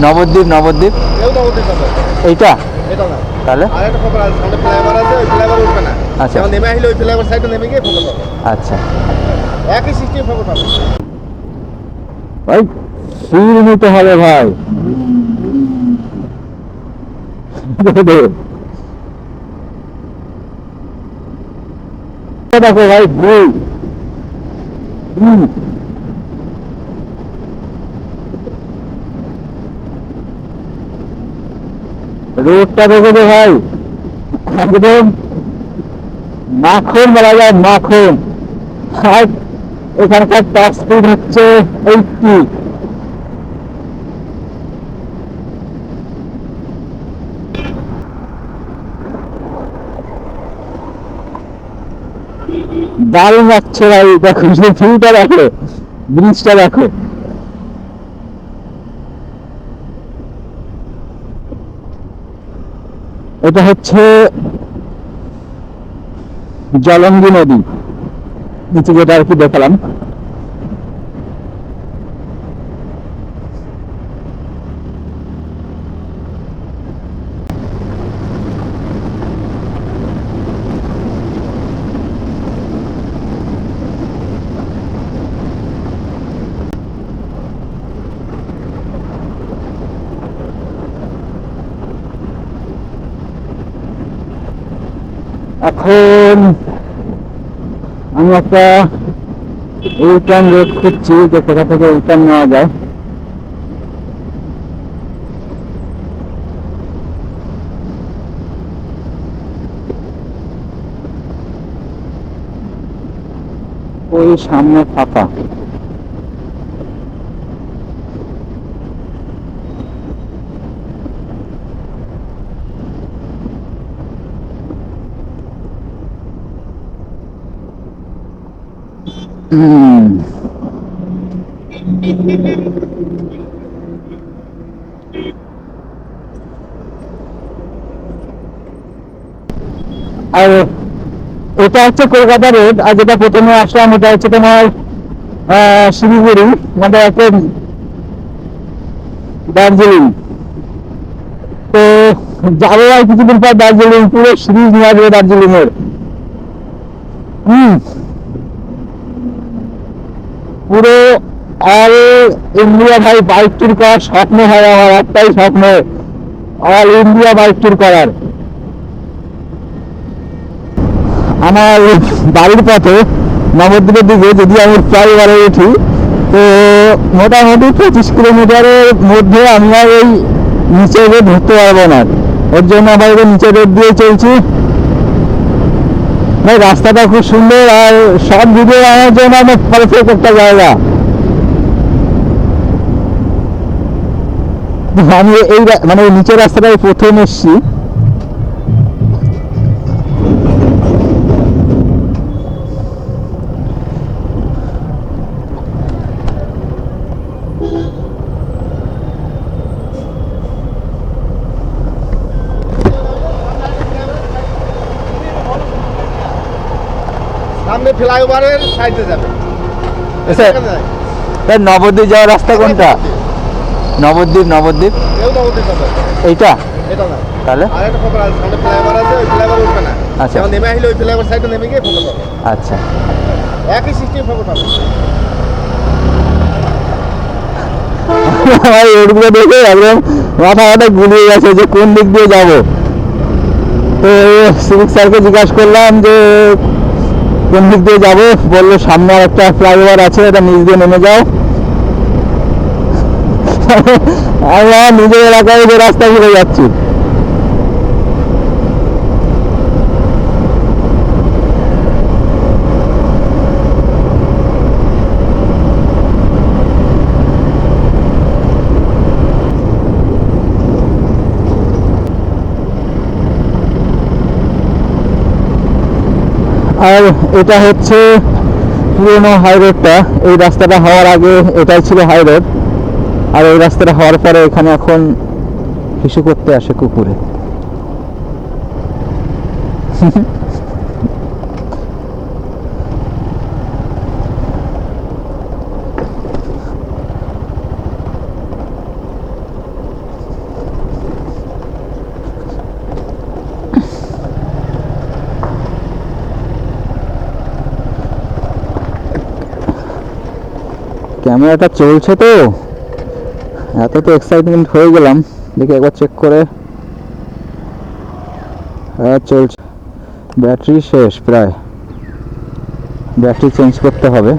নবদ্বীপ নবদ্বীপ। এইটা? তাহলে? আচ্ছা। আচ্ছা। একই সিস্টেম খবর পাবে। ভাই সুর নিতে হবে ভাই। দেখো ভাই বই। রোডটা দেখো তো ভাই, একদম মাখন বলা যায়, মাখন। এখানকার টপ স্পিড হচ্ছে এইটটি দারুণ লাগছে ভাই, দেখো ভিউটা দেখো ব্রিজটা দেখো। এটা হচ্ছে জলঙ্গি নদী। নিচে যেটা আর কি দেখালাম। এখন আমি একটা ইউটার্ন রোড খুঁজছি, যে কোথা থেকে ইউটার্ন নেওয়া যায়। ওই সামনে ফাঁকা। আর এটা হচ্ছে কলকাতা রোড, আর যেটা প্রথমে আসলাম এটা হচ্ছে তোমার শিলিগুড়ি মানে দার্জিলিং। তো যাব আর কিছুদিন পর দার্জিলিং, পুরো সিরিজ নিয়ে আসবে দার্জিলিং এর হম। পুরো অল ইন্ডিয়া ভাই বাইক ট্যুর করার স্বপ্ন হয় আমার একটাই স্বপ্ন। অল ইন্ডিয়া বাইক ট্যুর করার। আমার বাড়ির পথে, নবদ্বীপের দিকে যদি আমি ফ্লাইওভারে উঠি, তো মোটামুটি পঁচিশ কিলোমিটারের মধ্যে আমি আর ওই নিচে রোড ধরতে পারব না। ওর জন্য ওই নিচে রোড দিয়ে চলছি। ভাই, রাস্তাটা খুব সুন্দর আর সব ভিডিও আনার জন্য আমার পারফেক্ট একটা জায়গা আমি এই মানে নিচের রাস্তাটায় প্রথম এসছি। সামনে ফ্লাইওভারের সাইডে যাবে। এর নবদ্বীপ যাওয়ার রাস্তা কোনটা? নবদ্বীপ। নবদ্বীপ এইটা? এটা না। তাহলে? আচ্ছা। নেমে আসলে ওই ফ্লাইওভার সাইডে নেমে গিয়ে আচ্ছা। একই সিস্টেম খবর পাবে। আমার রোডগুলো দেখে একদম মাথা মাথা গুলিয়ে গেছে যে কোন দিক দিয়ে যাব। তো সিভিক স্যারকে জিজ্ঞাসা করলাম যে কোন দিক দিয়ে যাব? বলল, সামনে আর একটা ফ্লাইওভার আছে, এটা নিজ দিয়ে নেমে যাও। আমরা নিজের এলাকায় যে রাস্তা ঘুরে যাচ্ছি। আর এটা হচ্ছে পুরনো হাই রোডটা এই রাস্তাটা হওয়ার আগে এটাই ছিল হাই রোড আর এই রাস্তাটা হওয়ার পরে এখানে এখন হিসু করতে আসে কুকুরে। ক্যামেরাটা চলছে তো। এত তো এক্সাইটমেন্ট হয়ে গেলাম। দেখি একবার চেক করে। হ্যাঁ চলছে। ব্যাটারি শেষ প্রায়। ব্যাটারি চেঞ্জ করতে হবে।